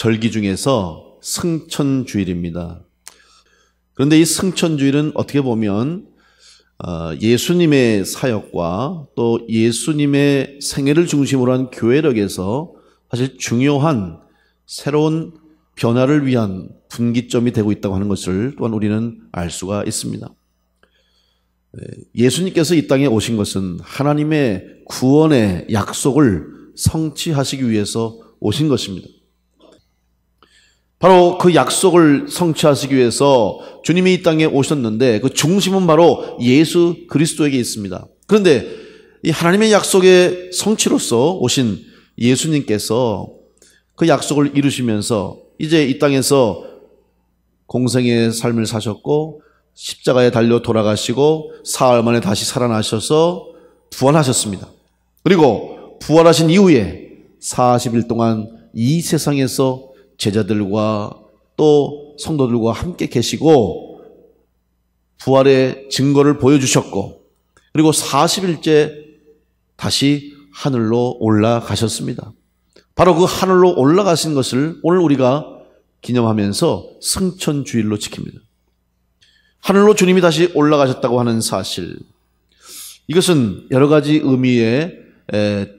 절기 중에서 승천주일입니다. 그런데 이 승천주일은 어떻게 보면 어, 예수님의 사역과 또 예수님의 생애를 중심으로 한 교회력에서 사실 중요한 새로운 변화를 위한 분기점이 되고 있다고 하는 것을 또한 우리는 알 수가 있습니다. 네, 예수님께서 이 땅에 오신 것은 하나님의 구원의 약속을 성취하시기 위해서 오신 것입니다. 바로 그 약속을 성취하시기 위해서 주님이 이 땅에 오셨는데 그 중심은 바로 예수 그리스도에게 있습니다. 그런데 이 하나님의 약속의 성취로서 오신 예수님께서 그 약속을 이루시면서 이제 이 땅에서 공생의 삶을 사셨고 십자가에 달려 돌아가시고 사흘 만에 다시 살아나셔서 부활하셨습니다. 그리고 부활하신 이후에 40일 동안 이 세상에서 제자들과 또 성도들과 함께 계시고 부활의 증거를 보여주셨고 그리고 40일째 다시 하늘로 올라가셨습니다. 바로 그 하늘로 올라가신 것을 오늘 우리가 기념하면서 승천주일로 지킵니다. 하늘로 주님이 다시 올라가셨다고 하는 사실. 이것은 여러 가지 의미의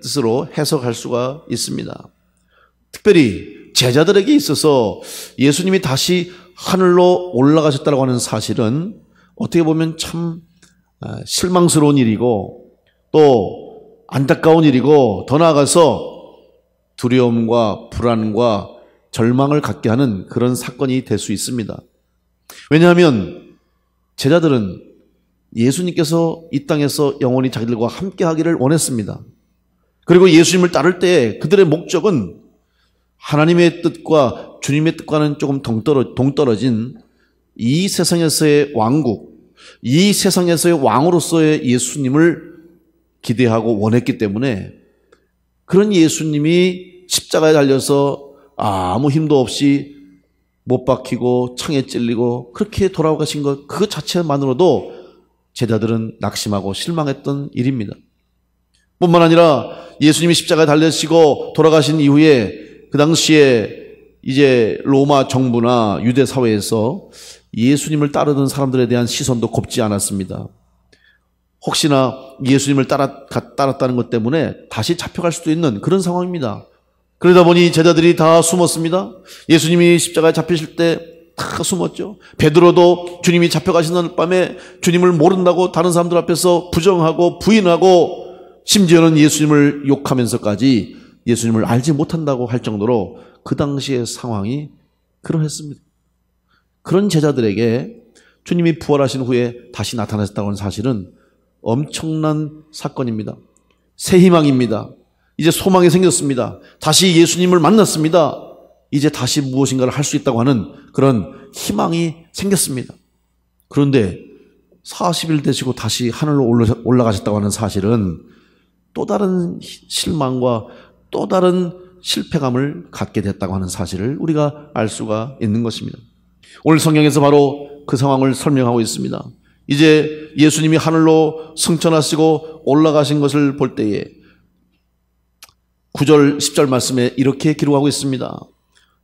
뜻으로 해석할 수가 있습니다. 특별히 제자들에게 있어서 예수님이 다시 하늘로 올라가셨다고 하는 사실은 어떻게 보면 참 아, 실망스러운 일이고 또 안타까운 일이고 더 나아가서 두려움과 불안과 절망을 갖게 하는 그런 사건이 될 수 있습니다. 왜냐하면 제자들은 예수님께서 이 땅에서 영원히 자기들과 함께 하기를 원했습니다. 그리고 예수님을 따를 때 그들의 목적은 하나님의 뜻과 주님의 뜻과는 조금 동떨어, 동떨어 진 이 세상에서의 왕국, 이 세상에서의 왕으로서의 예수님을 기대하고 원했기 때문에 그런 예수님이 십자가에 달려서 아무 힘도 없이 못 박히고 창에 찔리고 그렇게 돌아가신 것 그 자체만으로도 제자들은 낙심하고 실망했던 일입니다. 뿐만 아니라 예수님이 십자가에 달려시고 돌아가신 이후에 그 당시에 이제 로마 정부나 유대 사회에서 예수님을 따르던 사람들에 대한 시선도 곱지 않았습니다. 혹시나 예수님을 따라, 따랐다는 것 때문에 다시 잡혀갈 수도 있는 그런 상황입니다. 그러다 보니 제자들이 다 숨었습니다. 예수님이 십자가에 잡히실 때 다 숨었죠. 베드로도 주님이 잡혀가시는 밤에 주님을 모른다고 다른 사람들 앞에서 부정하고 부인하고 심지어는 예수님을 욕하면서까지 예수님을 알지 못한다고 할 정도로 그 당시의 상황이 그러했습니다. 그런 제자들에게 주님이 부활하신 후에 다시 나타나셨다고 하는 사실은 엄청난 사건입니다. 새 희망입니다. 이제 소망이 생겼습니다. 다시 예수님을 만났습니다. 이제 다시 무엇인가를 할 수 있다고 하는 그런 희망이 생겼습니다. 그런데 40일 되시고 다시 하늘로 올라가셨다고 하는 사실은 또 다른 실망과 또 다른 실패감을 갖게 됐다고 하는 사실을 우리가 알 수가 있는 것입니다. 오늘 성경에서 바로 그 상황을 설명하고 있습니다. 이제 예수님이 하늘로 승천하시고 올라가신 것을 볼 때에 9절, 10절 말씀에 이렇게 기록하고 있습니다.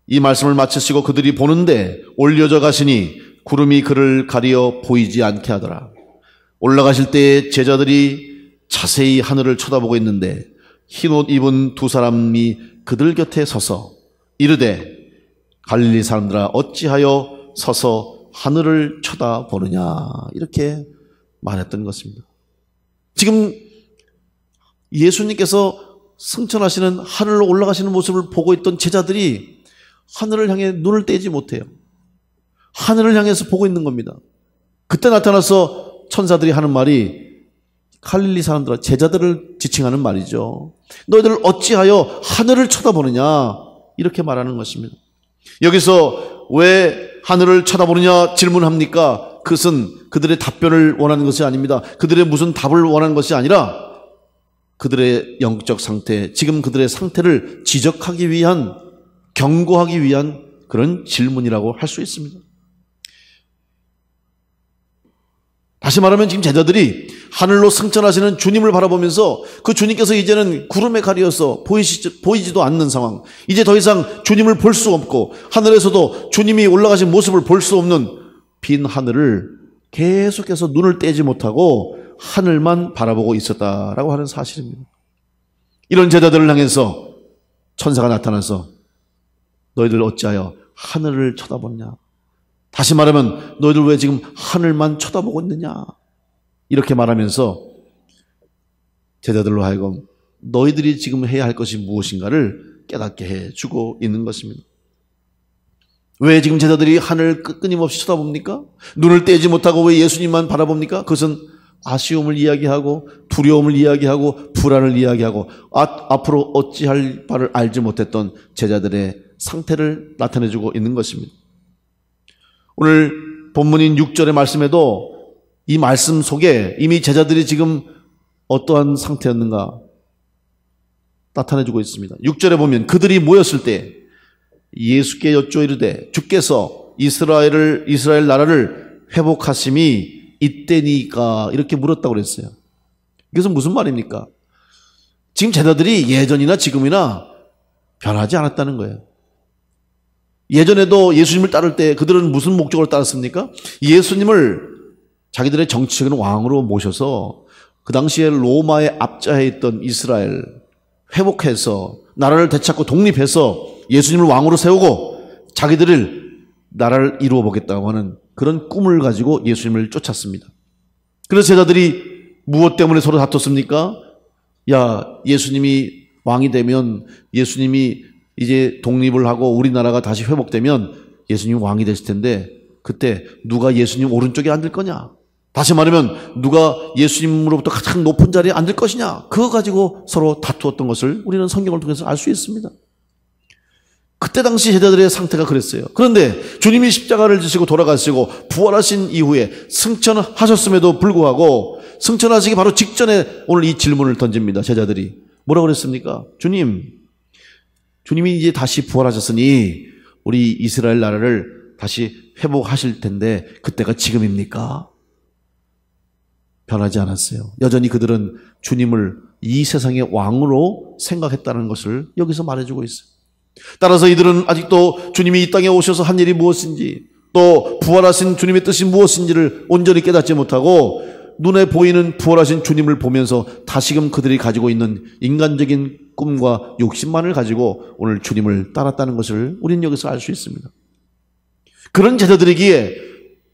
이 말씀을 마치시고 그들이 보는데 올려져 가시니 구름이 그를 가리어 보이지 않게 하더라. 올라가실 때에 제자들이 자세히 하늘을 쳐다보고 있는데 흰옷 입은 두 사람이 그들 곁에 서서 이르되 갈릴리 사람들아 어찌하여 서서 하늘을 쳐다보느냐 이렇게 말했던 것입니다. 지금 예수님께서 승천하시는 하늘로 올라가시는 모습을 보고 있던 제자들이 하늘을 향해 눈을 떼지 못해요. 하늘을 향해서 보고 있는 겁니다. 그때 나타나서 천사들이 하는 말이 갈릴리 사람들과 제자들을 지칭하는 말이죠. 너희들 어찌하여 하늘을 쳐다보느냐? 이렇게 말하는 것입니다. 여기서 왜 하늘을 쳐다보느냐 질문합니까? 그것은 그들의 답변을 원하는 것이 아닙니다. 그들의 무슨 답을 원하는 것이 아니라 그들의 영적 상태, 지금 그들의 상태를 지적하기 위한, 경고하기 위한 그런 질문이라고 할 수 있습니다. 다시 말하면 지금 제자들이 하늘로 승천하시는 주님을 바라보면서 그 주님께서 이제는 구름에 가리어서 보이시, 보이지도 않는 상황. 이제 더 이상 주님을 볼 수 없고 하늘에서도 주님이 올라가신 모습을 볼 수 없는 빈 하늘을 계속해서 눈을 떼지 못하고 하늘만 바라보고 있었다라고 하는 사실입니다. 이런 제자들을 향해서 천사가 나타나서 너희들 어찌하여 하늘을 쳐다보냐? 다시 말하면 너희들 왜 지금 하늘만 쳐다보고 있느냐? 이렇게 말하면서 제자들로 하여금 너희들이 지금 해야 할 것이 무엇인가를 깨닫게 해 주고 있는 것입니다. 왜 지금 제자들이 하늘 끊임없이 쳐다봅니까? 눈을 떼지 못하고 왜 예수님만 바라봅니까? 그것은 아쉬움을 이야기하고 두려움을 이야기하고 불안을 이야기하고 아, 앞으로 어찌할 바를 알지 못했던 제자들의 상태를 나타내주고 있는 것입니다. 오늘 본문인 6절의 말씀에도 이 말씀 속에 이미 제자들이 지금 어떠한 상태였는가 나타내주고 있습니다. 6절에 보면 그들이 모였을 때 예수께 여쭈어 이르되 주께서 이스라엘을 이스라엘 나라를 회복하심이 이때니까 이렇게 물었다고 그랬어요. 이것은 무슨 말입니까? 지금 제자들이 예전이나 지금이나 변하지 않았다는 거예요. 예전에도 예수님을 따를 때 그들은 무슨 목적으로 따랐습니까? 예수님을 자기들의 정치적인 왕으로 모셔서 그 당시에 로마의 압자해 있던 이스라엘 회복해서 나라를 되찾고 독립해서 예수님을 왕으로 세우고 자기들을 나라를 이루어 보겠다고 하는 그런 꿈을 가지고 예수님을 쫓았습니다. 그래서 제자들이 무엇 때문에 서로 다퉜습니까? 야, 예수님이 왕이 되면 예수님이 이제 독립을 하고 우리나라가 다시 회복되면 예수님 왕이 되실 텐데 그때 누가 예수님 오른쪽에 앉을 거냐? 다시 말하면 누가 예수님으로부터 가장 높은 자리에 앉을 것이냐? 그거 가지고 서로 다투었던 것을 우리는 성경을 통해서 알 수 있습니다. 그때 당시 제자들의 상태가 그랬어요. 그런데 주님이 십자가를 지시고 돌아가시고 부활하신 이후에 승천하셨음에도 불구하고 승천하시기 바로 직전에 오늘 이 질문을 던집니다. 제자들이. 뭐라고 그랬습니까? 주님, 주님이 이제 다시 부활하셨으니 우리 이스라엘 나라를 다시 회복하실 텐데 그때가 지금입니까? 변하지 않았어요. 여전히 그들은 주님을 이 세상의 왕으로 생각했다는 것을 여기서 말해주고 있어요. 따라서 이들은 아직도 주님이 이 땅에 오셔서 한 일이 무엇인지 또 부활하신 주님의 뜻이 무엇인지를 온전히 깨닫지 못하고 눈에 보이는 부활하신 주님을 보면서 다시금 그들이 가지고 있는 인간적인 꿈과 욕심만을 가지고 오늘 주님을 따랐다는 것을 우리는 여기서 알 수 있습니다. 그런 제자들이기에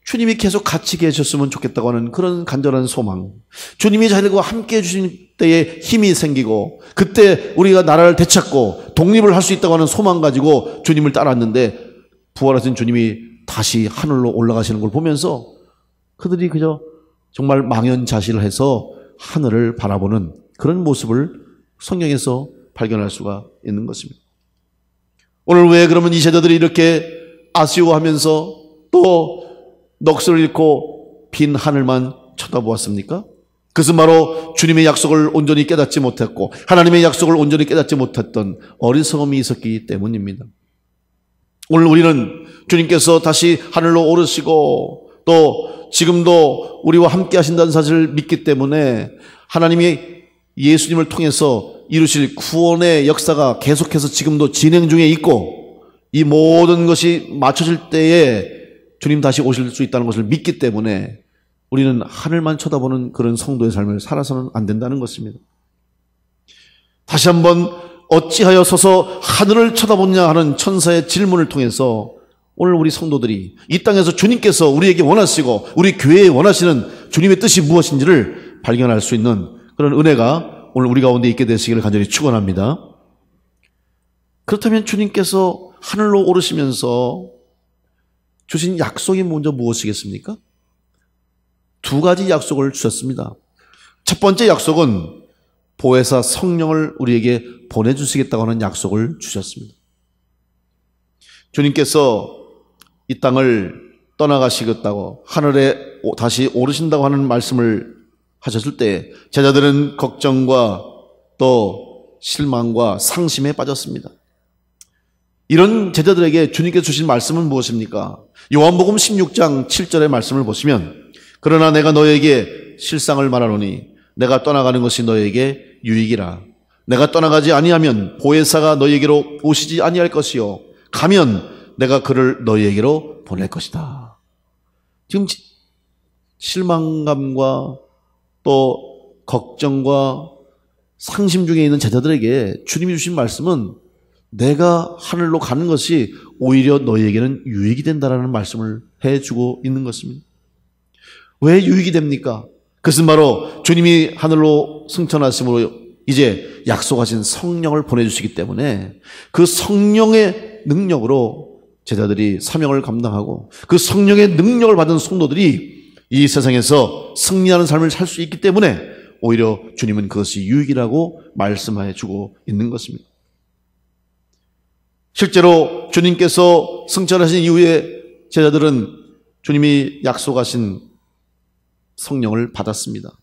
주님이 계속 같이 계셨으면 좋겠다고 하는 그런 간절한 소망. 주님이 자들과 함께 해주신 때에 힘이 생기고 그때 우리가 나라를 되찾고 독립을 할 수 있다고 하는 소망 가지고 주님을 따랐는데 부활하신 주님이 다시 하늘로 올라가시는 걸 보면서 그들이 그저 정말 망연자실을 해서 하늘을 바라보는 그런 모습을 성경에서 발견할 수가 있는 것입니다. 오늘 왜 그러면 이 제자들이 이렇게 아쉬워하면서 또 넋을 잃고 빈 하늘만 쳐다보았습니까? 그것은 바로 주님의 약속을 온전히 깨닫지 못했고 하나님의 약속을 온전히 깨닫지 못했던 어리석음이 있었기 때문입니다. 오늘 우리는 주님께서 다시 하늘로 오르시고 또 지금도 우리와 함께 하신다는 사실을 믿기 때문에 하나님이 예수님을 통해서 이루실 구원의 역사가 계속해서 지금도 진행 중에 있고 이 모든 것이 맞춰질 때에 주님 다시 오실 수 있다는 것을 믿기 때문에 우리는 하늘만 쳐다보는 그런 성도의 삶을 살아서는 안 된다는 것입니다. 다시 한번 어찌하여 서서 하늘을 쳐다보냐 하는 천사의 질문을 통해서 오늘 우리 성도들이 이 땅에서 주님께서 우리에게 원하시고 우리 교회에 원하시는 주님의 뜻이 무엇인지를 발견할 수 있는 그런 은혜가 오늘 우리 가운데 있게 되시기를 간절히 축원합니다. 그렇다면 주님께서 하늘로 오르시면서 주신 약속이 먼저 무엇이겠습니까? 두 가지 약속을 주셨습니다. 첫 번째 약속은 보혜사 성령을 우리에게 보내주시겠다고 하는 약속을 주셨습니다. 주님께서 이 땅을 떠나가시겠다고 하늘에 다시 오르신다고 하는 말씀을 하셨을 때 제자들은 걱정과 또 실망과 상심에 빠졌습니다. 이런 제자들에게 주님께서 주신 말씀은 무엇입니까? 요한복음 16장 7절의 말씀을 보시면 그러나 내가 너에게 실상을 말하노니 내가 떠나가는 것이 너에게 유익이라. 내가 떠나가지 아니하면 보혜사가 너에게로 오시지 아니할 것이요. 가면 내가 그를 너에게로 보낼 것이다. 지금 실망감과 또 걱정과 상심 중에 있는 제자들에게 주님이 주신 말씀은 내가 하늘로 가는 것이 오히려 너희에게는 유익이 된다라는 말씀을 해주고 있는 것입니다. 왜 유익이 됩니까? 그것은 바로 주님이 하늘로 승천하심으로 이제 약속하신 성령을 보내주시기 때문에 그 성령의 능력으로 제자들이 사명을 감당하고 그 성령의 능력을 받은 성도들이 이 세상에서 승리하는 삶을 살 수 있기 때문에 오히려 주님은 그것이 유익이라고 말씀해 주고 있는 것입니다. 실제로 주님께서 승천하신 이후에 제자들은 주님이 약속하신 성령을 받았습니다.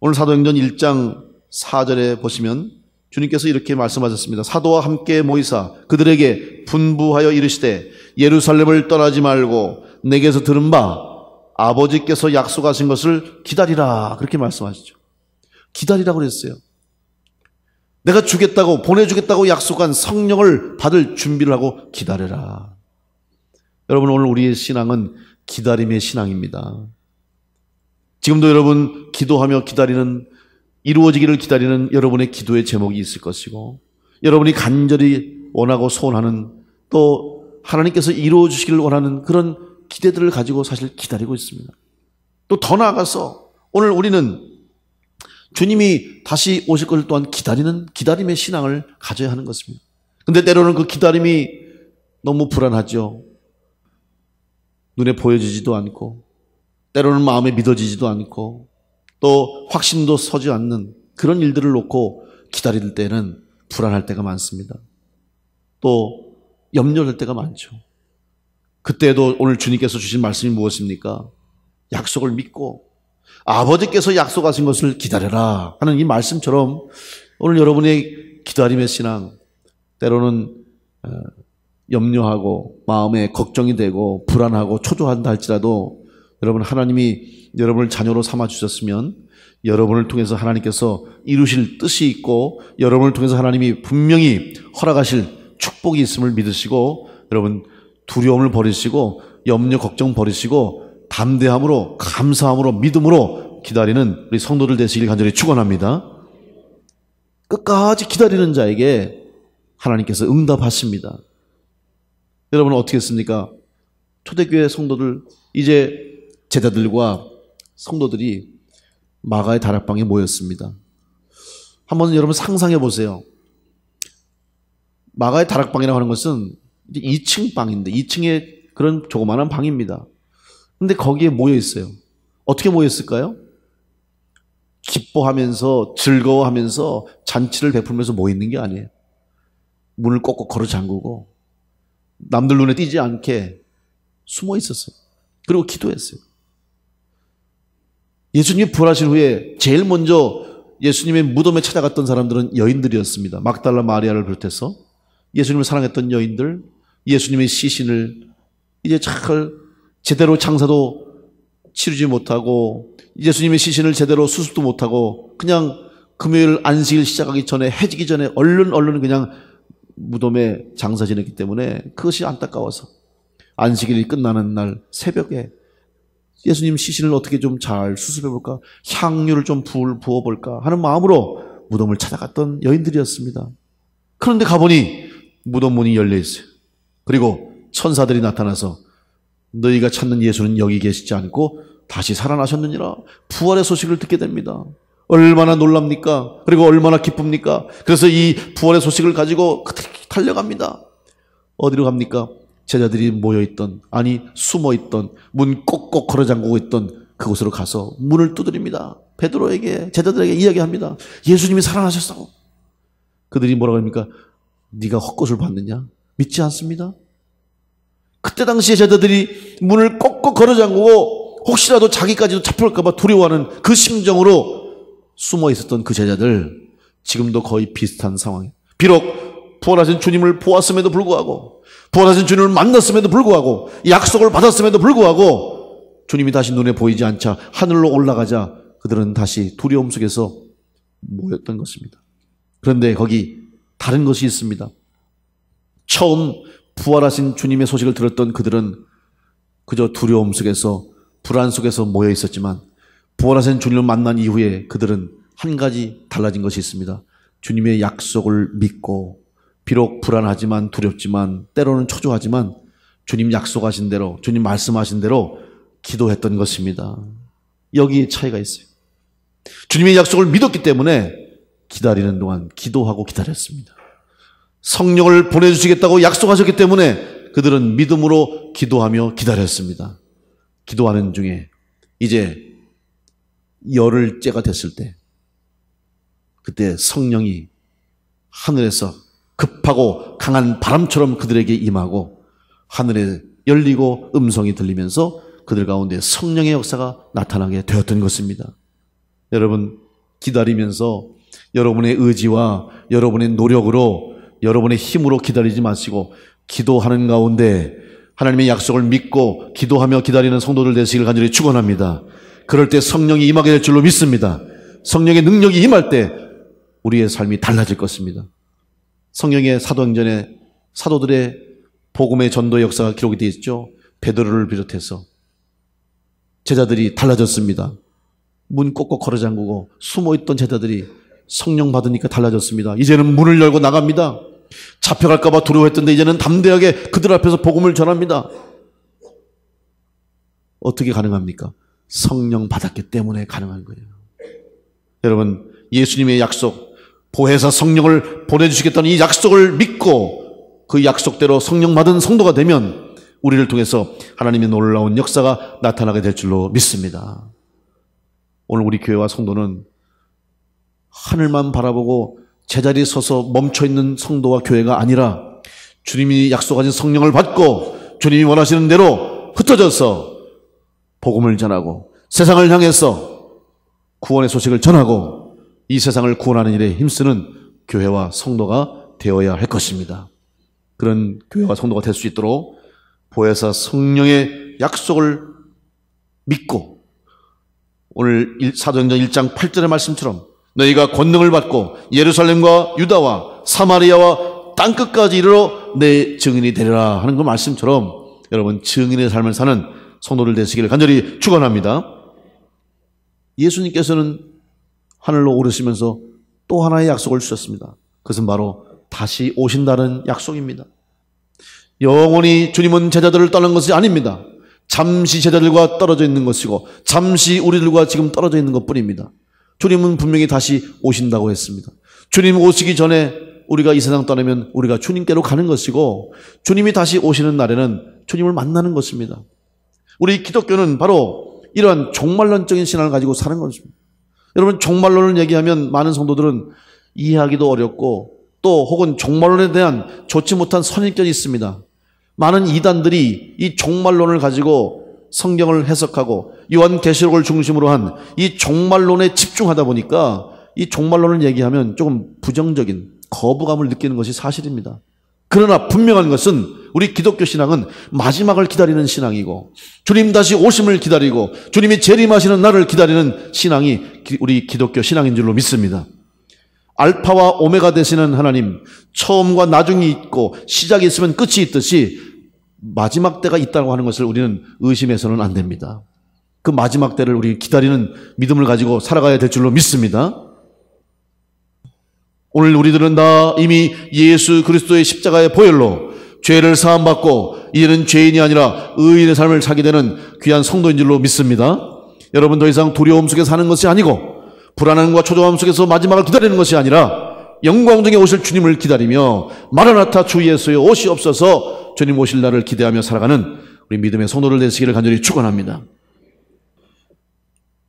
오늘 사도행전 1장 4절에 보시면 주님께서 이렇게 말씀하셨습니다. 사도와 함께 모이사 그들에게 분부하여 이르시되 예루살렘을 떠나지 말고 내게서 들은 바 아버지께서 약속하신 것을 기다리라 그렇게 말씀하시죠. 기다리라고 그랬어요. 내가 주겠다고 보내주겠다고 약속한 성령을 받을 준비를 하고 기다려라. 여러분 오늘 우리의 신앙은 기다림의 신앙입니다. 지금도 여러분 기도하며 기다리는 이루어지기를 기다리는 여러분의 기도의 제목이 있을 것이고 여러분이 간절히 원하고 소원하는 또 하나님께서 이루어 주시기를 원하는 그런 기대들을 가지고 사실 기다리고 있습니다. 또 더 나아가서 오늘 우리는 주님이 다시 오실 것을 또한 기다리는 기다림의 신앙을 가져야 하는 것입니다. 근데 때로는 그 기다림이 너무 불안하죠. 눈에 보여지지도 않고 때로는 마음에 믿어지지도 않고 또 확신도 서지 않는 그런 일들을 놓고 기다릴 때는 불안할 때가 많습니다. 또 염려될 때가 많죠. 그때도 오늘 주님께서 주신 말씀이 무엇입니까? 약속을 믿고 아버지께서 약속하신 것을 기다려라 하는 이 말씀처럼 오늘 여러분의 기다림의 신앙 때로는 어, 염려하고 마음에 걱정이 되고 불안하고 초조한다 할지라도 여러분 하나님이 여러분을 자녀로 삼아 주셨으면 여러분을 통해서 하나님께서 이루실 뜻이 있고 여러분을 통해서 하나님이 분명히 허락하실 축복이 있음을 믿으시고 여러분 두려움을 버리시고 염려 걱정 버리시고 담대함으로 감사함으로 믿음으로 기다리는 우리 성도들 되시길 간절히 축원합니다. 끝까지 기다리는 자에게 하나님께서 응답하십니다. 여러분은 어떻게 했습니까? 초대교회 성도들 이제 제자들과 성도들이 마가의 다락방에 모였습니다. 한번 여러분 상상해 보세요. 마가의 다락방이라고 하는 것은 2층 방인데 2층에 그런 조그마한 방입니다. 근데 거기에 모여 있어요. 어떻게 모였을까요? 기뻐하면서 즐거워하면서 잔치를 베풀면서 모여 있는 게 아니에요. 문을 꼭꼭 걸어 잠그고 남들 눈에 띄지 않게 숨어 있었어요. 그리고 기도했어요. 예수님이 부활하신 후에 제일 먼저 예수님의 무덤에 찾아갔던 사람들은 여인들이었습니다. 막달라 마리아를 비롯해서 예수님을 사랑했던 여인들, 예수님의 시신을 이제 잘 제대로 장사도 치르지 못하고 예수님의 시신을 제대로 수습도 못하고 그냥 금요일 안식일 시작하기 전에 해지기 전에 얼른 얼른 그냥 무덤에 장사 지냈기 때문에 그것이 안타까워서 안식일이 끝나는 날 새벽에 예수님 시신을 어떻게 좀 잘 수습해 볼까? 향유를 좀 부어 볼까? 하는 마음으로 무덤을 찾아갔던 여인들이었습니다. 그런데 가보니 무덤 문이 열려 있어요. 그리고 천사들이 나타나서 너희가 찾는 예수는 여기 계시지 않고 다시 살아나셨느니라 부활의 소식을 듣게 됩니다. 얼마나 놀랍니까? 그리고 얼마나 기쁩니까? 그래서 이 부활의 소식을 가지고 달려갑니다. 어디로 갑니까? 제자들이 모여있던, 아니, 숨어있던, 문 꼭꼭 걸어 잠그고 있던 그곳으로 가서 문을 두드립니다. 베드로에게, 제자들에게 이야기합니다. 예수님이 살아나셨다고. 그들이 뭐라고 합니까? 네가 헛것을 봤느냐? 믿지 않습니다. 그때 당시에 제자들이 문을 꼭꼭 걸어 잠그고 혹시라도 자기까지도 잡힐까봐 두려워하는 그 심정으로 숨어 있었던 그 제자들 지금도 거의 비슷한 상황이에요. 비록 부활하신 주님을 보았음에도 불구하고 부활하신 주님을 만났음에도 불구하고 약속을 받았음에도 불구하고 주님이 다시 눈에 보이지 않자 하늘로 올라가자 그들은 다시 두려움 속에서 모였던 것입니다. 그런데 거기 다른 것이 있습니다. 처음 부활하신 주님의 소식을 들었던 그들은 그저 두려움 속에서 불안 속에서 모여 있었지만 부활하신 주님을 만난 이후에 그들은 한 가지 달라진 것이 있습니다. 주님의 약속을 믿고 비록 불안하지만 두렵지만 때로는 초조하지만 주님 약속하신 대로 주님 말씀하신 대로 기도했던 것입니다. 여기 차이가 있어요. 주님의 약속을 믿었기 때문에 기다리는 동안 기도하고 기다렸습니다. 성령을 보내주시겠다고 약속하셨기 때문에 그들은 믿음으로 기도하며 기다렸습니다. 기도하는 중에 이제 열흘째가 됐을 때 그때 성령이 하늘에서 급하고 강한 바람처럼 그들에게 임하고 하늘에 열리고 음성이 들리면서 그들 가운데 성령의 역사가 나타나게 되었던 것입니다. 여러분, 기다리면서 여러분의 의지와 여러분의 노력으로 여러분의 힘으로 기다리지 마시고 기도하는 가운데 하나님의 약속을 믿고 기도하며 기다리는 성도들 되시길 간절히 축원합니다. 그럴 때 성령이 임하게 될 줄로 믿습니다. 성령의 능력이 임할 때 우리의 삶이 달라질 것입니다. 성령의 사도행전에 사도들의 복음의 전도 역사가 기록이 되어 있죠. 베드로를 비롯해서 제자들이 달라졌습니다. 문 꼭꼭 걸어 잠그고 숨어 있던 제자들이 성령 받으니까 달라졌습니다. 이제는 문을 열고 나갑니다. 잡혀갈까봐 두려워했던데 이제는 담대하게 그들 앞에서 복음을 전합니다. 어떻게 가능합니까? 성령 받았기 때문에 가능한 거예요. 여러분, 예수님의 약속, 보혜사 성령을 보내주시겠다는 이 약속을 믿고 그 약속대로 성령 받은 성도가 되면 우리를 통해서 하나님의 놀라운 역사가 나타나게 될 줄로 믿습니다. 오늘 우리 교회와 성도는 하늘만 바라보고 제자리에 서서 멈춰있는 성도와 교회가 아니라 주님이 약속하신 성령을 받고 주님이 원하시는 대로 흩어져서 복음을 전하고 세상을 향해서 구원의 소식을 전하고 이 세상을 구원하는 일에 힘쓰는 교회와 성도가 되어야 할 것입니다. 그런 교회와 성도가 될 수 있도록 보혜사 성령의 약속을 믿고 오늘 사도행전 1장 8절의 말씀처럼 너희가 권능을 받고 예루살렘과 유다와 사마리아와 땅끝까지 이르러 내 증인이 되리라 하는 그 말씀처럼 여러분 증인의 삶을 사는 성도들 되시기를 간절히 축원합니다. 예수님께서는 하늘로 오르시면서 또 하나의 약속을 주셨습니다. 그것은 바로 다시 오신다는 약속입니다. 영원히 주님은 제자들을 떠난 것이 아닙니다. 잠시 제자들과 떨어져 있는 것이고 잠시 우리들과 지금 떨어져 있는 것 뿐입니다. 주님은 분명히 다시 오신다고 했습니다. 주님 오시기 전에 우리가 이 세상 떠나면 우리가 주님께로 가는 것이고 주님이 다시 오시는 날에는 주님을 만나는 것입니다. 우리 기독교는 바로 이러한 종말론적인 신앙을 가지고 사는 것입니다. 여러분 종말론을 얘기하면 많은 성도들은 이해하기도 어렵고 또 혹은 종말론에 대한 좋지 못한 선입견이 있습니다. 많은 이단들이 이 종말론을 가지고 성경을 해석하고 요한계시록을 중심으로 한 이 종말론에 집중하다 보니까 이 종말론을 얘기하면 조금 부정적인 거부감을 느끼는 것이 사실입니다. 그러나 분명한 것은 우리 기독교 신앙은 마지막을 기다리는 신앙이고 주님 다시 오심을 기다리고 주님이 재림하시는 날을 기다리는 신앙이 우리 기독교 신앙인 줄로 믿습니다. 알파와 오메가 되시는 하나님, 처음과 나중이 있고 시작이 있으면 끝이 있듯이 마지막 때가 있다고 하는 것을 우리는 의심해서는 안 됩니다. 그 마지막 때를 우리 기다리는 믿음을 가지고 살아가야 될 줄로 믿습니다. 오늘 우리들은 다 이미 예수 그리스도의 십자가의 보혈로 죄를 사함받고 이제는 죄인이 아니라 의인의 삶을 살게 되는 귀한 성도인 줄로 믿습니다. 여러분 더 이상 두려움 속에 사는 것이 아니고 불안함과 초조함 속에서 마지막을 기다리는 것이 아니라 영광 중에 오실 주님을 기다리며 마라나타 주 예수의 옷이 없어서 주님 오실 날을 기대하며 살아가는 우리 믿음의 성도를 되시기를 간절히 축원합니다.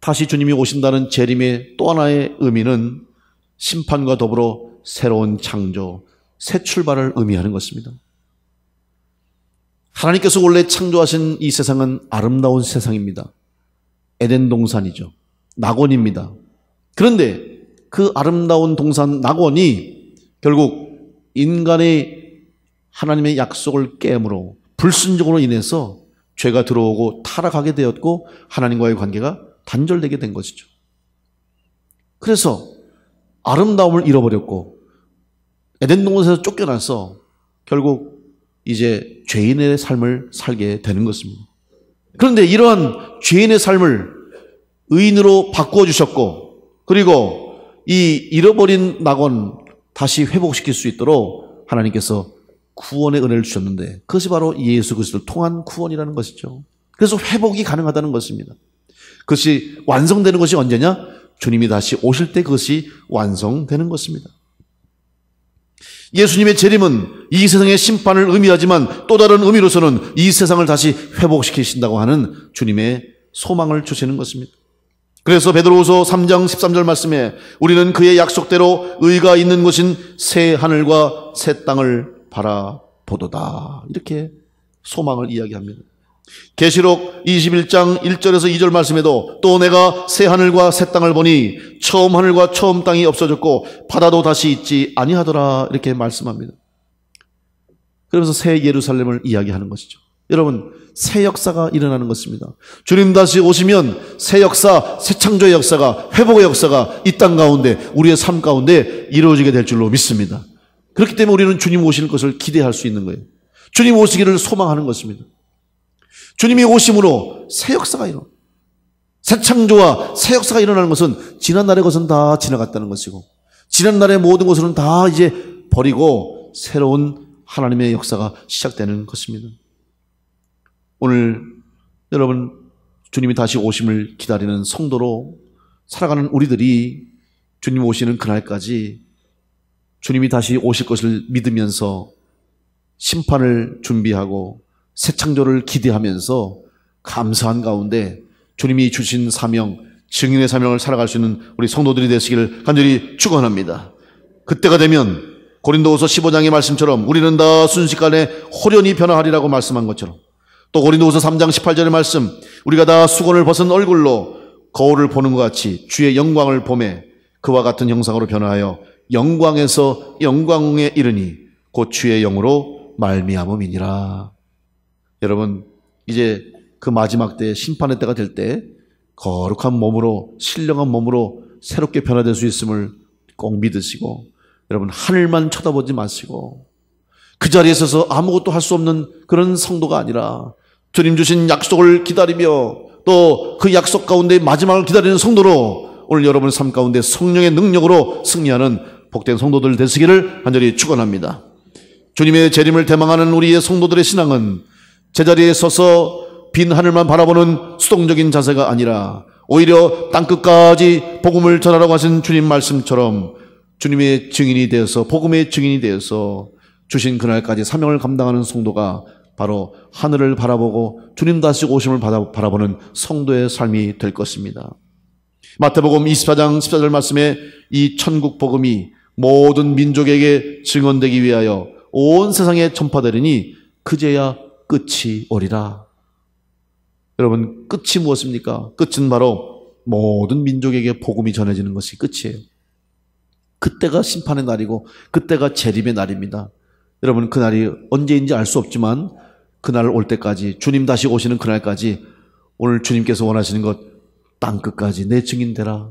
다시 주님이 오신다는 재림의 또 하나의 의미는 심판과 더불어 새로운 창조, 새 출발을 의미하는 것입니다. 하나님께서 원래 창조하신 이 세상은 아름다운 세상입니다. 에덴 동산이죠. 낙원입니다. 그런데 그 아름다운 동산 낙원이 결국 인간의 하나님의 약속을 깨므로 불순종으로 인해서 죄가 들어오고 타락하게 되었고 하나님과의 관계가 단절되게 된 것이죠. 그래서 아름다움을 잃어버렸고 에덴 동산에서 쫓겨나서 결국 이제 죄인의 삶을 살게 되는 것입니다. 그런데 이러한 죄인의 삶을 의인으로 바꾸어 주셨고 그리고 이 잃어버린 낙원 다시 회복시킬 수 있도록 하나님께서 구원의 은혜를 주셨는데 그것이 바로 예수 그리스도를 통한 구원이라는 것이죠. 그래서 회복이 가능하다는 것입니다. 그것이 완성되는 것이 언제냐? 주님이 다시 오실 때 그것이 완성되는 것입니다. 예수님의 재림은 이 세상의 심판을 의미하지만 또 다른 의미로서는 이 세상을 다시 회복시키신다고 하는 주님의 소망을 주시는 것입니다. 그래서 베드로후서 3장 13절 말씀에 우리는 그의 약속대로 의가 있는 곳인 새 하늘과 새 땅을 바라보도다. 이렇게 소망을 이야기합니다. 계시록 21장 1절에서 2절 말씀에도 또 내가 새 하늘과 새 땅을 보니 처음 하늘과 처음 땅이 없어졌고 바다도 다시 있지 아니하더라 이렇게 말씀합니다. 그러면서 새 예루살렘을 이야기하는 것이죠. 여러분 새 역사가 일어나는 것입니다. 주님 다시 오시면 새 역사, 새 창조의 역사가 회복의 역사가 이 땅 가운데 우리의 삶 가운데 이루어지게 될 줄로 믿습니다. 그렇기 때문에 우리는 주님 오실 것을 기대할 수 있는 거예요. 주님 오시기를 소망하는 것입니다. 주님이 오심으로 새 역사가 일어나. 새 창조와 새 역사가 일어나는 것은 지난날의 것은 다 지나갔다는 것이고 지난날의 모든 것은 다 이제 버리고 새로운 하나님의 역사가 시작되는 것입니다. 오늘 여러분 주님이 다시 오심을 기다리는 성도로 살아가는 우리들이 주님 오시는 그날까지 주님이 다시 오실 것을 믿으면서 심판을 준비하고 새 창조를 기대하면서 감사한 가운데 주님이 주신 사명, 증인의 사명을 살아갈 수 있는 우리 성도들이 되시기를 간절히 축원합니다. 그때가 되면 고린도후서 15장의 말씀처럼 우리는 다 순식간에 호련히 변화하리라고 말씀한 것처럼 또 고린도후서 3장 18절의 말씀 우리가 다 수건을 벗은 얼굴로 거울을 보는 것 같이 주의 영광을 보매 그와 같은 형상으로 변화하여 영광에서 영광에 이르니 곧 주의 영으로 말미암음이니라. 여러분 이제 그 마지막 때 심판의 때가 될 때 거룩한 몸으로 신령한 몸으로 새롭게 변화될 수 있음을 꼭 믿으시고 여러분 하늘만 쳐다보지 마시고 그 자리에 서서 아무것도 할 수 없는 그런 성도가 아니라 주님 주신 약속을 기다리며 또 그 약속 가운데 마지막을 기다리는 성도로 오늘 여러분 삶 가운데 성령의 능력으로 승리하는 복된 성도들 되시기를 간절히 축원합니다. 주님의 재림을 대망하는 우리의 성도들의 신앙은 제자리에 서서 빈 하늘만 바라보는 수동적인 자세가 아니라 오히려 땅끝까지 복음을 전하라고 하신 주님 말씀처럼 주님의 증인이 되어서 복음의 증인이 되어서 주신 그날까지 사명을 감당하는 성도가 바로 하늘을 바라보고 주님 다시 오심을 바라보는 성도의 삶이 될 것입니다. 마태복음 24장 14절 말씀에 이 천국 복음이 모든 민족에게 증언되기 위하여 온 세상에 전파되리니 그제야 끝이 오리라. 여러분, 끝이 무엇입니까? 끝은 바로 모든 민족에게 복음이 전해지는 것이 끝이에요. 그때가 심판의 날이고, 그때가 재림의 날입니다. 여러분, 그날이 언제인지 알 수 없지만, 그날 올 때까지, 주님 다시 오시는 그날까지, 오늘 주님께서 원하시는 것, 땅 끝까지 내 증인 되라.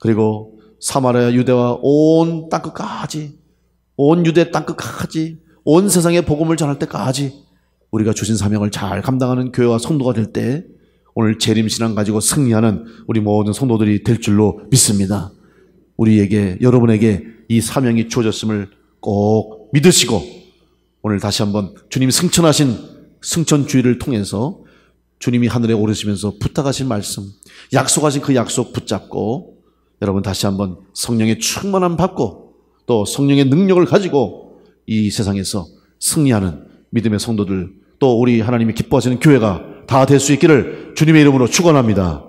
그리고 사마리아 유대와 온 땅 끝까지, 온 유대 땅 끝까지, 온 세상에 복음을 전할 때까지 우리가 주신 사명을 잘 감당하는 교회와 성도가 될 때 오늘 재림 신앙 가지고 승리하는 우리 모든 성도들이 될 줄로 믿습니다. 우리에게 여러분에게 이 사명이 주어졌음을 꼭 믿으시고 오늘 다시 한번 주님 승천하신 승천주의를 통해서 주님이 하늘에 오르시면서 부탁하신 말씀, 약속하신 그 약속 붙잡고 여러분 다시 한번 성령의 충만함 받고 또 성령의 능력을 가지고 이 세상에서 승리하는 믿음의 성도들 또 우리 하나님이 기뻐하시는 교회가 다 될 수 있기를 주님의 이름으로 축원합니다.